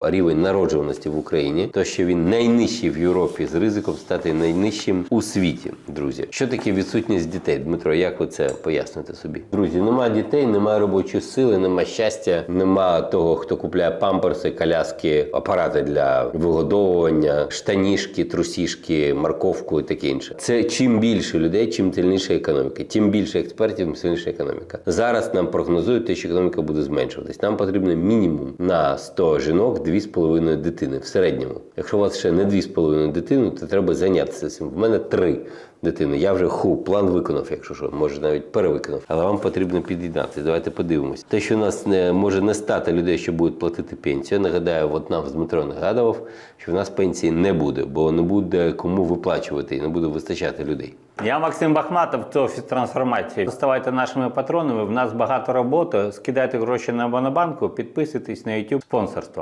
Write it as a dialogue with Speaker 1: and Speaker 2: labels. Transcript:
Speaker 1: рівень народжуваності в Україні, то що він найнижчий в Європі з ризиком стати найнижчим у світі. Друзі, що таке відсутність дітей? Дмитро, як ви це поясните собі? Друзі, немає дітей, немає робочої сили, немає щастя, немає того, хто купляє памперси, коляски, апарати для вигодовування, штанішки, трусішки, морковку і таке інше. Це чим більше людей, чим сильніша економіка. Тим більше експертів, тим сильніша економіка. Зараз нам прогнозують, те, що економіка буде зменшуватись. Нам потрібно мінімум на 100 жінок 2,5 дитини в середньому. Якщо у вас ще не 2,5 дитини, то треба зайнятися цим. В мене 3 дитини. Я вже ху, план виконав, якщо що, може навіть перевиконав. Але вам потрібно під'єднатися. Давайте подивимось. Те, що у нас не може не стати людей, що будуть платити пенсію. Нагадаю, от нам з Дмитро нагадував, що в нас пенсії не буде, бо не буде кому виплачувати і не буде вистачати людей.
Speaker 2: Я Максим Бахматов, це офіс трансформації. Ставайте нашими патронами. В нас багато роботи. Скидайте гроші на Монобанку, підписуйтесь на YouTube спонсорство.